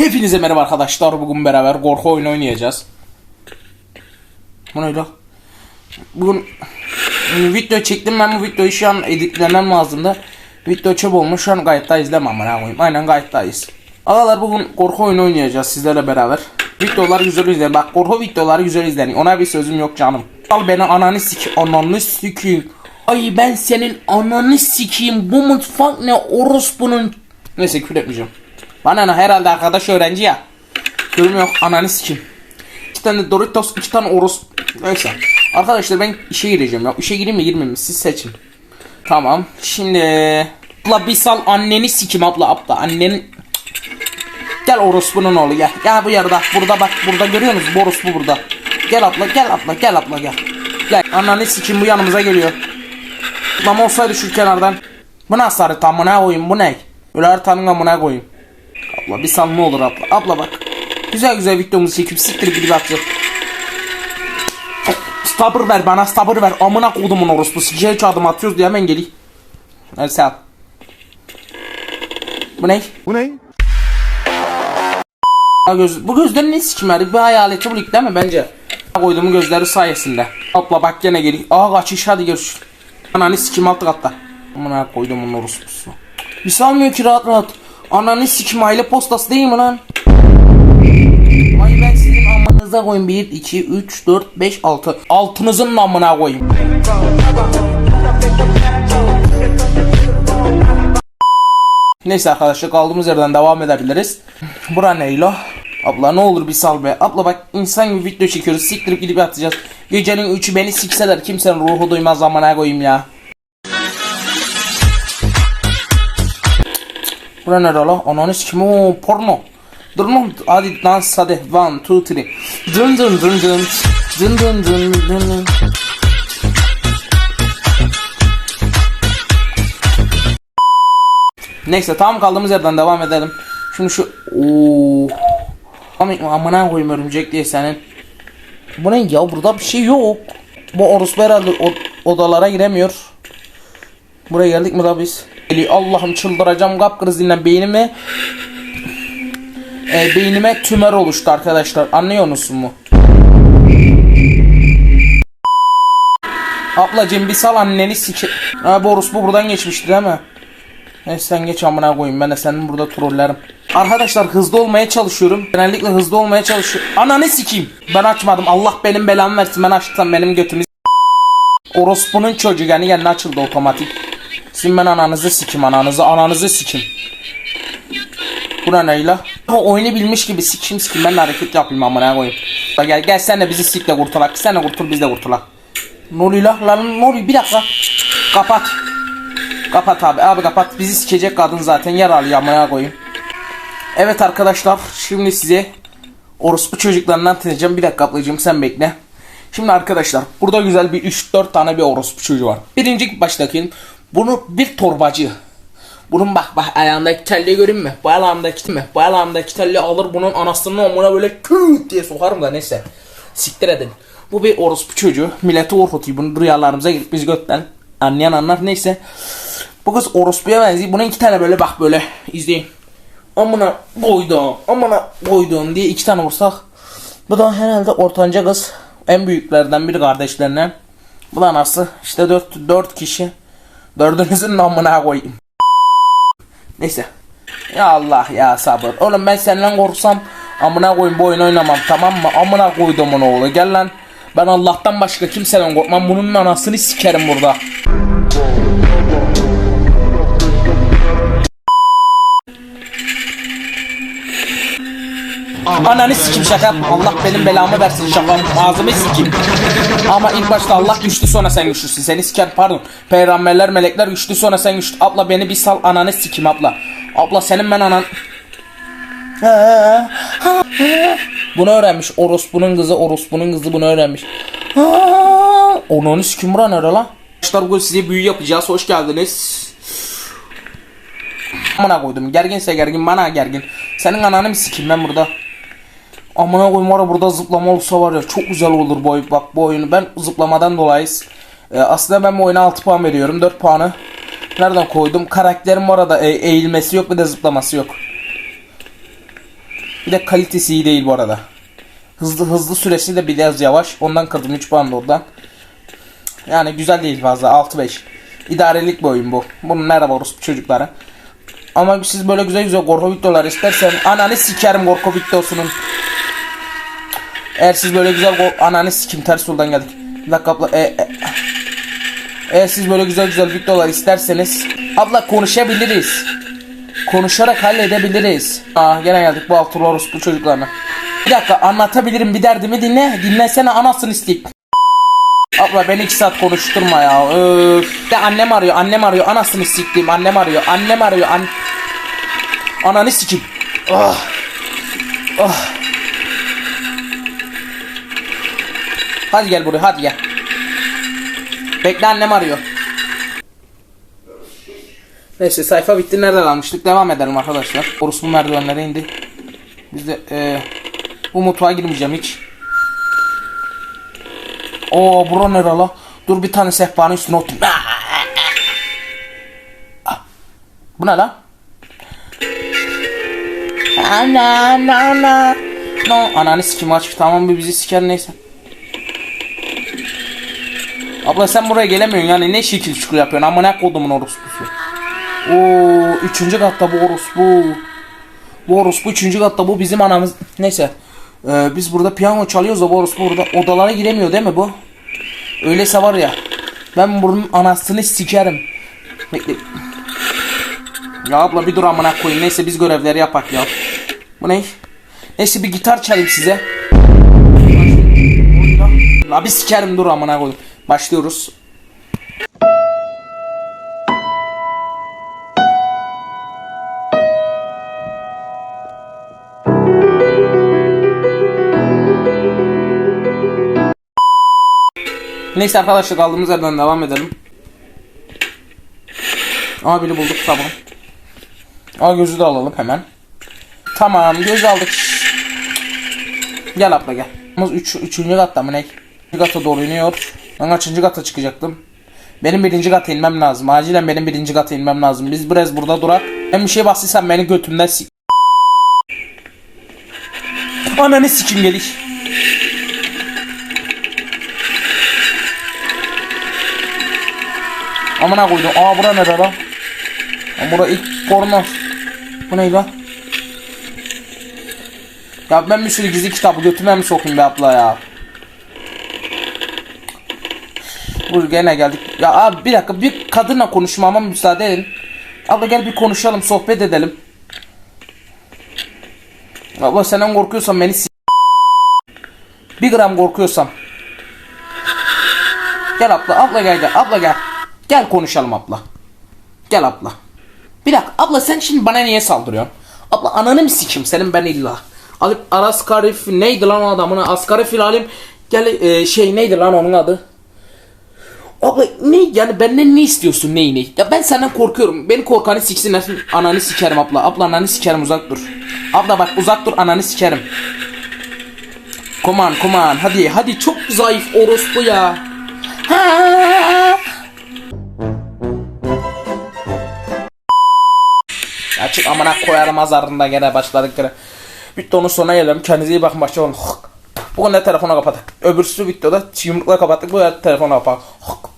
Hepinize merhaba arkadaşlar. Bugün beraber korku oyunu oynayacağız. Bu ne lan? Bugün video çektim ben bu videoyu şu an editlemem lazımdı. Video çöp olmuş şu an gayet daha izlemem ben koyayım. Aynen iz. Ağalar bugün korku oyunu oynayacağız sizlerle beraber. Videolar güzel izleyin. Bak korku videoları güzel izleyin. Ona bir sözüm yok canım. Al beni ananı sik ananı sikeyim. Ay ben senin ananı sikeyim. Bu mutfak ne orospunun. Neyse küfür etmeyeceğim. Bana ne herhalde arkadaş öğrenci ya. Durum yok ananı sikeyim. İki tane Doritos, iki tane Oros. Neyse. Arkadaşlar ben işe gireceğim ya. İşe gireyim mi girmeyeyim mi? Siz seçin. Tamam. Şimdi abla bir sal anneni sikim abla abla annenin Gel orospunun oğlu gel. Gel bu yarıda. Burada bak burada görüyor musunuz? Bu burada. Gel abla gel abla gel abla gel. Gel ananı sikim bu yanımıza geliyor. Lan olsaydı şu kenardan. Bu nasıl harita amına koyayım bu ne? Öyle haritanın amına koyayım. Abla bir sal ne olur abla. Abla bak. Güzel güzel videomuzu çekip siktir gidip atacağız. Sabır ver bana sabır ver. Amına kodumun orospu. Sikeceği üç adım atıyoruz diye hemen geleyim. Hadi sağ ol. Bu ne? Bu ne? Göz, bu gözlerin ne sikim herif? Bir hayaleti bu lig değil mi bence? Koyduğum gözleri sayesinde. Abla bak gene geliyor. Aa kaçış hadi görüşürüz. Ananı sikim altı katta. Amına koydum onun orospusu. Bir salmıyor ki rahat rahat. Ananı sikim aile postası değil mi lan? Ay ben sizin amınıza koyayım. 1, 2, 3, 4, 5, 6. Altınızın amına koyayım. Neyse arkadaşlar kaldığımız yerden devam edebiliriz. Bura neylo? Abla ne olur bir sal be. Abla bak insan gibi video çekiyoruz. Siktirip gidip atacağız. Gecenin üçü beni sikseler kimsenin ruhu duymaz zamana koyayım ya. Bura ne la? Ananı sikim o porno. Dur lan hadi dans hadi. One, two, three. Dın dın dın dın. Dın dın dın dın dın. Neyse tamam kaldığımız yerden devam edelim. Şimdi şu ooo. Amına koyayım örümcek diye senin. Bu ne ya burada bir şey yok. Bu orospu herhalde odalara giremiyor. Buraya geldik mi da biz? Eli Allah'ım çıldıracağım kapkrizinden beynime e, beynime tümör oluştu arkadaşlar. Anlıyor musun mu? Ablacım bir sal anneni sike... Ha bu orospu buradan geçmişti değil mi? Neyse sen geç amına koyayım ben de senin burada trollerim. Arkadaşlar hızlı olmaya çalışıyorum. Genellikle hızlı olmaya çalışıyorum. Ananı sikeyim. Ben açmadım. Allah benim belamı versin. Ben açtıysam benim götümü Orospu'nun çocuğu yani yerine açıldı otomatik. Sizin ben ananızı sikim ananızı ananızı sikim. Buna ne la? Ha, oyunu bilmiş gibi sikim sikim ben de hareket yapayım amına koyayım. Gel gel sen de bizi sikle kurtulak. Sen de kurtul biz de kurtulak. Ne oluyor la? Lan ne oluyor? Bir dakika. Kapat. Kapat abi. Abi kapat. Bizi sikecek kadın zaten yer alıyor amına koyayım. Evet arkadaşlar şimdi size orospu çocuklarından tanıyacağım. Bir dakika ablacığım sen bekle. Şimdi arkadaşlar burada güzel bir 3-4 tane bir orospu çocuğu var. Birinci baştakinin bunu bir torbacı. Bunun bak bak ayağındaki telliyi göreyim mi? Bu ayağındaki mi? Bu ayağındaki telliyi alır bunun anasının omuna böyle küt diye sokarım da neyse. Siktir edin. Bu bir orospu çocuğu. Milleti korkutuyor. Bunu rüyalarımıza gidip biz götten. Anlayan anlar neyse. Bu kız orospuya benziyor. Buna iki tane böyle bak böyle izleyin. Amına koydum. Amına koydum diye iki tane vursak. Bu da herhalde ortanca kız. En büyüklerden biri kardeşlerinden. Bu da anası. İşte dört, dört kişi. Dördünüzün amına koyayım. Neyse. Ya Allah ya sabır. Oğlum ben senden korksam amına koyayım bu oyun oynamam tamam mı? Amına koydum oğlu gel lan. Ben Allah'tan başka kimseden korkmam. Bunun anasını sikerim burada. Ananı sikim şaka. Allah benim belamı versin şaka. Ağzımı sikim. Ama ilk başta Allah güçlü sonra sen güçlüsün. Seni siker pardon. Peygamberler melekler güçlü sonra sen güçlü. Abla beni bir sal ananı sikim abla. Abla senin ben anan. Bunu öğrenmiş. Orospu'nun kızı, Orospu'nun kızı bunu öğrenmiş. Ananı sikim bura nere lan? Arkadaşlar bugün size büyü yapacağız. Hoş geldiniz. Amına koydum. Gerginse gergin, bana gergin. Senin ananı mı sikeyim ben burada? Amına koyayım var burada zıplama olsa var ya çok güzel olur bu oyun. Bak bu oyunu ben zıplamadan dolayı e, aslında ben bu oyuna 6 puan veriyorum. 4 puanı nereden koydum? Karakterim bu arada e, eğilmesi yok bir de zıplaması yok. Bir de kalitesi iyi değil bu arada. Hızlı hızlı süresi de biraz yavaş. Ondan kırdım 3 puan da oradan. Yani güzel değil fazla 6-5. İdarelik bir oyun bu. Bunun merhaba orospu çocuklara. Ama siz böyle güzel güzel korku videolar istersen ananı sikerim korku videosunun. Eğer siz böyle güzel ananı sikim ters yoldan geldik. Bir abla. E, e. Eğer siz böyle güzel güzel videolar isterseniz abla konuşabiliriz. Konuşarak halledebiliriz. Aa gene geldik bu altılı orospu çocuklarına. Bir dakika anlatabilirim bir derdimi dinle. Dinlesene anasını isteyip. Abla beni iki saat konuşturma ya. Öf. De annem arıyor, annem arıyor. Anasını siktiğim annem arıyor. Annem arıyor. An Ananı sikeyim. Ah. Ah. Hadi gel buraya, hadi gel. Bekle annem arıyor. Neyse sayfa bitti. Nereden almıştık? Devam edelim arkadaşlar. Orospu merdivenlere indi. Biz de eee bu mutfağa girmeyeceğim hiç. Oo bura nere la? Dur bir tane sehpanın üstüne oturayım. Ah. Bu ne lan? Ana ana ana. No. Ananı sikim aç. Tamam bir bizi siker neyse. Abla sen buraya gelemiyorsun yani ne şekil şükür yapıyorsun ama ne kodumun orospusu. Oo üçüncü katta bu orospu. Bu orospu üçüncü katta bu bizim anamız. Neyse. Ee, biz burada piyano çalıyoruz da bu orospu burada odalara giremiyor değil mi bu? Öyleyse var ya. Ben bunun anasını sikerim. Bekle. Ya abla bir dur amına koyayım. Neyse biz görevleri yapak ya. Bu ne? Neyse bir gitar çalayım size. La bir sikerim dur amına koyayım. Başlıyoruz. Neyse arkadaşlar kaldığımız yerden devam edelim. Aa biri bulduk tamam. Aa gözü de alalım hemen. Tamam göz aldık. Gel abla gel. Biz üç, üçüncü katta mı ne? Üçüncü kata doğru iniyor. Ben kaçıncı kata çıkacaktım? Benim birinci kata inmem lazım. Acilen benim birinci kata inmem lazım. Biz biraz burada durak. Ben bir şey bahsetsem beni götümden si... Ananı sikim geliş. Amına koydum. Aa bura nere lan? Bura ilk porno. Bu ne lan? Ya ben bir sürü gizli kitabı götüme mi sokayım be abla ya? Buyur gene geldik. Ya abi bir dakika bir kadınla konuşmama müsaade edin. Abla gel bir konuşalım sohbet edelim. Abla senden korkuyorsan beni s- Bir gram korkuyorsam. Gel abla abla gel gel abla gel. Gel konuşalım abla. Gel abla. Bir dakika abla sen şimdi bana niye saldırıyorsun? Abla ananı mı sikim senin ben illa. Alıp Araskarif neydi lan o adamın Askarif filalim gel e, şey neydi lan onun adı? Abla ne yani benden ne istiyorsun neyi ne? Ya ben senden korkuyorum. Beni korkanı siksinler. Ananı sikerim abla. Abla ananı sikerim uzak dur. Abla bak uzak dur ananı sikerim. Come on hadi hadi çok zayıf orospu ya. Ha. Açık amına koyarım azarında gene başladık gene. Videonun sonuna gelelim. Kendinize iyi bakın. Başlayalım. Bugün de telefonu kapatık. Öbürsü videoda yumrukla kapattık. Bu telefonu kapatık.